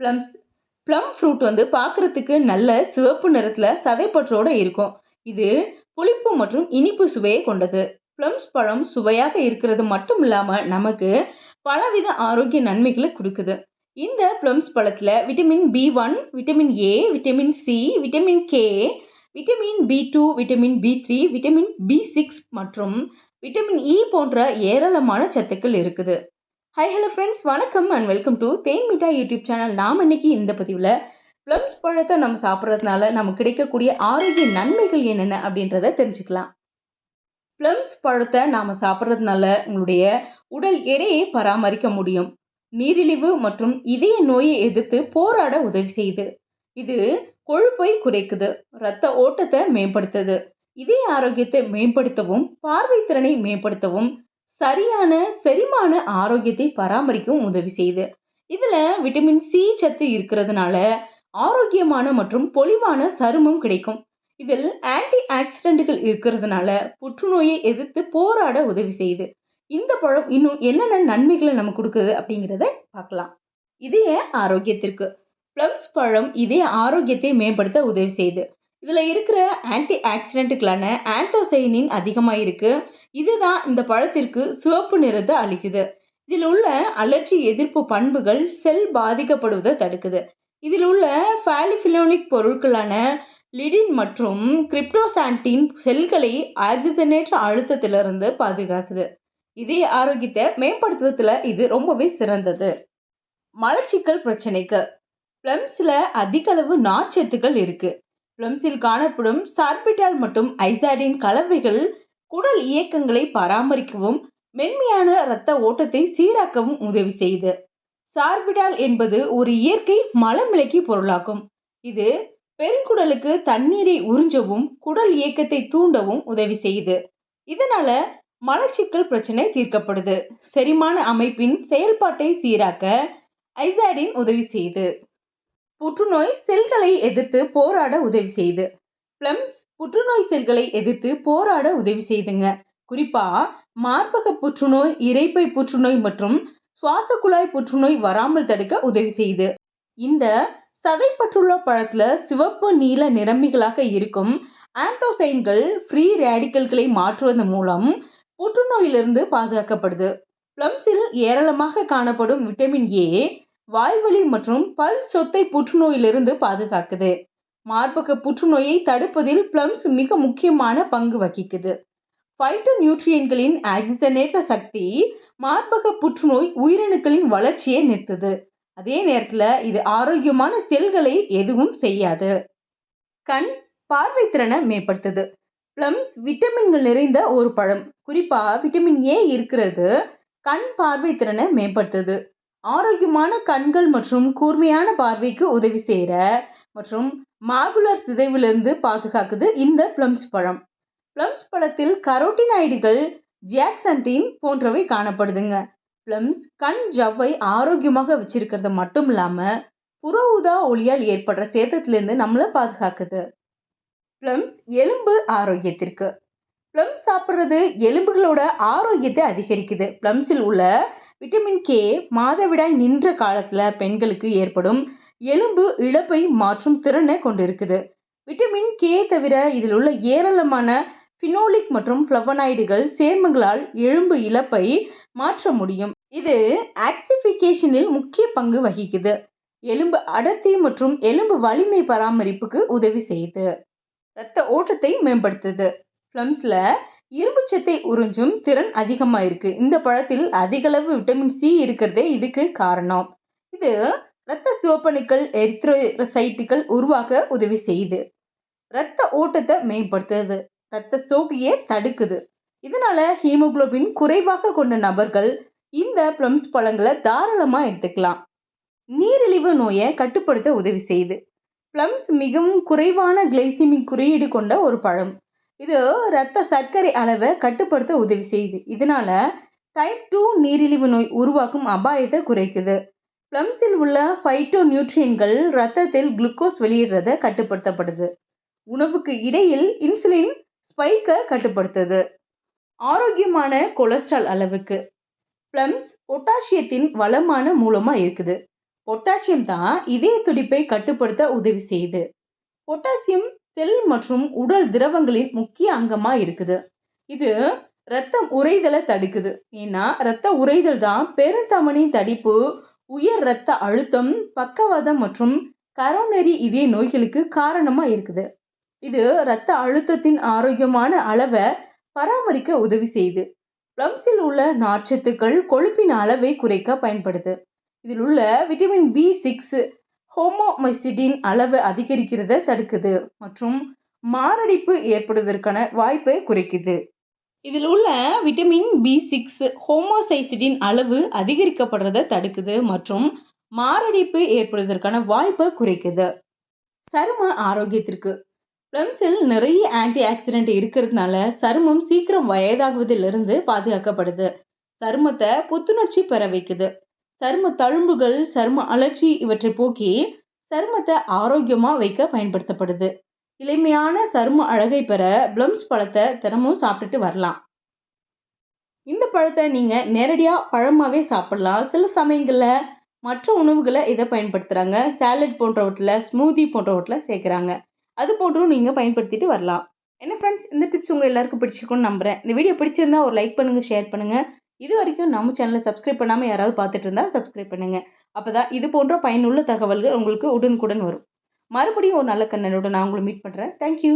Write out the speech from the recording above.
Plums plum fruit வந்து பார்க்குறதுக்கு நல்ல சிவப்பு நிறத்தில் சதைப்பற்றோடு இருக்கும். இது புளிப்பு மற்றும் இனிப்பு சுவையை கொண்டது. ப்ளம்ஸ் பழம் சுவையாக இருக்கிறது மட்டும் இல்லாமல் நமக்கு பலவித ஆரோக்கிய நன்மைகளை கொடுக்குது. இந்த ப்ளம்ஸ் பழத்தில் vitamin B one vitamin A vitamin C vitamin K vitamin B two vitamin B three vitamin B six மற்றும் விட்டமின் இ e போன்ற ஏராளமான சத்துக்கள் இருக்குது. ஹை ஹலோ ஃப்ரெண்ட்ஸ் வணக்கம் and welcome to Then Mittai YouTube channel நாம் இன்னைக்கு இந்த பதிவில் ப்ளம்ஸ் பழத்தை நம்ம சாப்பிட்றதுனால நமக்கு கிடைக்கக்கூடிய ஆரோக்கிய நன்மைகள் என்னென்ன அப்படின்றத தெரிஞ்சுக்கலாம். ப்ளம்ஸ் பழத்தை நாம் சாப்பிட்றதுனால உங்களுடைய உடல் எடையை பராமரிக்க முடியும். நீரிழிவு மற்றும் இதய நோயை எதிர்த்து போராட உதவி செய்யுது. இது கொழுப்பை குறைக்குது இரத்த ஓட்டத்தை மேம்படுத்துது இதய ஆரோக்கியத்தை மேம்படுத்தவும் பார்வை திறனை மேம்படுத்தவும் சரியான செரிமான ஆரோக்கியத்தை பராமரிக்கவும் உதவி செய்யுது. இதில் விட்டமின் சி சத்து இருக்கிறதுனால ஆரோக்கியமான மற்றும் பொலிவான சருமம் கிடைக்கும். இதில் ஆன்டி ஆக்சிடென்ட்கள் இருக்கிறதுனால புற்றுநோயை எதிர்த்து போராட உதவி செய்யுது. இந்த பழம் இன்னும் என்னென்ன நன்மைகளை நம்ம கொடுக்குது அப்படிங்கிறத பார்க்கலாம். இதய ஆரோக்கியத்திற்கு ப்ளம்ஸ் பழம் இதய ஆரோக்கியத்தை மேம்படுத்த உதவி செய்யுது. இதில் இருக்கிற ஆன்டி ஆக்சிடென்ட்டுகளான ஆந்தோசைனின் அதிகமாக இருக்குது இதுதான் இந்த பழத்திற்கு சிவப்பு நிறத்தை அளிக்குது. இதில் உள்ள அலர்ஜி எதிர்ப்பு பண்புகள் செல் பாதிக்கப்படுவதை தடுக்குது. இதில் உள்ள ஃபேலிஃபிலோனிக் பொருட்களான லிடின் மற்றும் கிரிப்டோசாண்டின் செல்களை ஆக்சிஜனேற்ற அழுத்தத்திலிருந்து பாதுகாக்குது. இதே ஆரோக்கியத்தை மேம்படுத்துவதில் இது ரொம்பவே சிறந்தது. மலச்சிக்கல் பிரச்சனைக்கு ப்ளம்ஸில் அதிக அளவு நார்ச்சத்துக்கள் இருக்குது பிளம்ஸில் காணப்படும் சார்பிட்டால் மற்றும் ஐசாடின் கலவைகள் குடல் இயக்கங்களை பராமரிக்கவும் மென்மையான இரத்த ஓட்டத்தை சீராக்கவும் உதவி செய்யுது சார்பிடால் என்பது ஒரு இயற்கை மலமிளக்கி பொருளாகும். இது பெருங்குடலுக்கு தண்ணீரை உறிஞ்சவும் குடல் இயக்கத்தை தூண்டவும் உதவி செய்யுது இதனால மலச்சிக்கல் பிரச்சனை தீர்க்கப்படுது. செரிமான அமைப்பின் செயல்பாட்டை சீராக்க ஐசாடின் உதவி செய்யுது புற்றுநோய் செல்களை எதிர்த்து போராட உதவி செய்து. பிளம்ஸ் புற்றுநோய் செல்களை எதிர்த்து போராட உதவி செய்துங்க. குறிப்பா மார்பக புற்றுநோய் இறைப்பை புற்றுநோய் மற்றும் சுவாச குழாய் புற்றுநோய் வராமல் தடுக்க உதவி செய்யுது இந்த சதைப்பற்றுள்ள பழத்துல சிவப்பு நீல நிறமிகளாக இருக்கும் ஆந்தோசைன்கள் ஃப்ரீ ரேடிக்கல்களை மாற்றுவதன் மூலம் புற்றுநோயிலிருந்து பாதுகாக்கப்படுது. பிளம்ஸில் ஏராளமாக காணப்படும் விட்டமின் ஏ வாய்வழி மற்றும் பல் சொத்தை புற்றுநோயிலிருந்து பாதுகாக்குது. மார்பக புற்றுநோயை தடுப்பதில் பிளம்ஸ் மிக முக்கியமான பங்கு வகிக்குது. ஃபைட்டோ நியூட்ரியன்களின் ஆக்சிஜனேற்ற சக்தி மார்பக புற்றுநோய் உயிரணுக்களின் வளர்ச்சியை நிறுத்துது. அதே நேரத்தில் இது ஆரோக்கியமான செல்களை எதுவும் செய்யாது. கண் பார்வை திறனை மேம்படுத்துது. பிளம்ஸ் விட்டமின்கள் நிறைந்த ஒரு பழம். குறிப்பாக விட்டமின் ஏ இருக்கிறது. கண் பார்வை திறனை மேம்படுத்துது. ஆரோக்கியமான கண்கள் மற்றும் கூர்மையான பார்வைக்கு உதவி செய்கிற மற்றும் மாகுலர் சிதைவிலிருந்து பாதுகாக்குது இந்த பிளம்ஸ் பழம். பிளம்ஸ் பழத்தில் கரோட்டினாய்டுகள் ஜியாக்சந்தின் போன்றவை காணப்படுதுங்க. பிளம்ஸ் கண் ஜவ்வை ஆரோக்கியமாக வச்சிருக்கிறது மட்டும் இல்லாமல் புற ஊதா ஒளியால் ஏற்படுற சேதத்திலிருந்து நம்மளை பாதுகாக்குது. பிளம்ஸ் எலும்பு ஆரோக்கியத்திற்கு. பிளம்ஸ் சாப்பிட்றது எலும்புகளோட ஆரோக்கியத்தை அதிகரிக்குது. பிளம்ஸில் உள்ள விட்டமின் கே மாதவிடாய் நின்ற காலத்தில் பெண்களுக்கு ஏற்படும் எலும்பு இழப்பை மாற்றும் திறனை கொண்டிருக்குது. விட்டமின் கே தவிர இதில் உள்ள ஏராளமான ஃபினோலிக் மற்றும் ஃப்ளவனாய்டுகள் சேர்மங்களால் எலும்பு இழப்பை மாற்ற முடியும். இது ஆக்சிஃபிகேஷனில் முக்கிய பங்கு வகிக்குது. எலும்பு அடர்த்தி மற்றும் எலும்பு வலிமை பராமரிப்புக்கு உதவி செய்யுது. இரத்த ஓட்டத்தை மேம்படுத்துது. ப்ளம்ஸில் இரும்புச்சத்தை உறிஞ்சும் திறன் அதிகமாக இருக்குது இந்த பழத்தில் அதிகளவு விட்டமின் சி இருக்கிறதே இதுக்கு காரணம். இது இரத்த சிவப்பணுக்கள் எரித்ரோசைட்டுகள் உருவாக்க உதவி செய்யுது. இரத்த ஓட்டத்தை மேம்படுத்துது. இரத்த சோகையை தடுக்குது. இதனால ஹீமோகுளோபின் குறைவாக கொண்ட நபர்கள் இந்த ப்ளம்ஸ் பழங்களை தாராளமாக எடுத்துக்கலாம். நீரிழிவு நோயை கட்டுப்படுத்த உதவி செய்யுது. ப்ளம்ஸ் மிகவும் குறைவான கிளைசிமிக் குறியீடு கொண்ட ஒரு பழம். இது இரத்த சர்க்கரை அளவை கட்டுப்படுத்த உதவி செய்யுது. இதனால டைப் டூ நீரிழிவு நோய் உருவாக்கும் அபாயத்தை குறைக்குது. ப்ளம்ஸில் உள்ள ஃபைட்டோ நியூட்ரியன்கள் ரத்தத்தில் குளுக்கோஸ் வெளியிடுறத கட்டுப்படுத்தப்படுது. உணவுக்கு இடையில் இன்சுலின் ஸ்பைக்கை கட்டுப்படுத்துது. ஆரோக்கியமான கொலஸ்ட்ரால் அளவுக்கு ப்ளம்ஸ் பொட்டாசியத்தின் வளமான மூலமாக இருக்குது. பொட்டாசியம் தான் இதய துடிப்பை கட்டுப்படுத்த உதவி செய்யுது. பொட்டாசியம் செல் மற்றும் உடல் திரவங்களின் முக்கிய அங்கமா இருக்குது. இது ரத்தம் உறைதலை தடுக்குது. ஏன்னா ரத்த உறைதல் தான் பெருந்தமனின் தடிப்பு உயர் ரத்த அழுத்தம் பக்கவாதம் மற்றும் கரோனரி இதய நோய்களுக்கு காரணமா இருக்குது. இது ரத்த அழுத்தத்தின் ஆரோக்கியமான அளவை பராமரிக்க உதவி செய்யுது. பிளம்ஸில் உள்ள நார்ச்சத்துக்கள் கொழுப்பின் அளவை குறைக்க பயன்படுது. இதில் உள்ள விட்டமின் பி சிக்ஸ் ஹோமோமைசிடின் அளவு அதிகரிக்கிறத தடுக்குது மற்றும் மாரடைப்பு ஏற்படுவதற்கான வாய்ப்பை குறைக்குது. இதில் உள்ள விட்டமின் பி சிக்ஸ் ஹோமோசைசிடின் அளவு அதிகரிக்கப்படுறத தடுக்குது மற்றும் மாரடைப்பு ஏற்படுவதற்கான வாய்ப்பை குறைக்குது. சரும ஆரோக்கியத்திற்கு பிளம்ஸில் நிறைய ஆன்டி ஆக்சிடென்ட் இருக்கிறதுனால சருமம் சீக்கிரம் வயதாகுவதிலிருந்து பாதுகாக்கப்படுது. சருமத்தை புத்துணர்ச்சி பெற வைக்குது. சரும தழும்புகள் சரும அலர்ச்சி இவற்றை போக்கி சருமத்தை ஆரோக்கியமாக வைக்க பயன்படுத்தப்படுது. இளமையான சரும அழகை பெற பிளம்ஸ் பழத்தை தினமும் சாப்பிட்டுட்டு வரலாம். இந்த பழத்தை நீங்கள் நேரடியாக பழமாகவே சாப்பிடலாம். சில சமயங்களில் மற்ற உணவுகளை இதை பயன்படுத்துகிறாங்க சாலட் போன்றவற்றில் ஸ்மூதி போன்றவற்றில் சேர்க்குறாங்க. அது போன்றும் நீங்கள் பயன்படுத்திட்டு வரலாம். என்ன ஃப்ரெண்ட்ஸ் இந்த டிப்ஸ் உங்கள் எல்லாருக்கும் பிடிச்சிருக்கும்னு நம்புகிறேன் இந்த வீடியோ பிடிச்சிருந்தா ஒரு லைக் பண்ணுங்கள் ஷேர் பண்ணுங்கள் இது வரைக்கும் நம்ம சேனலை சப்ஸ்கிரைப் பண்ணாமல் யாராவது பார்த்துட்டு இருந்தால் சப்ஸ்கிரைப் பண்ணுங்கள் அப்போ தான் இது போன்ற பயனுள்ள தகவல்கள் உங்களுக்கு உடனுக்குடன் வரும். மறுபடியும் ஒரு நல்ல கண்ணனோட நான் உங்களை மீட் பண்ணுறேன் தேங்க்யூ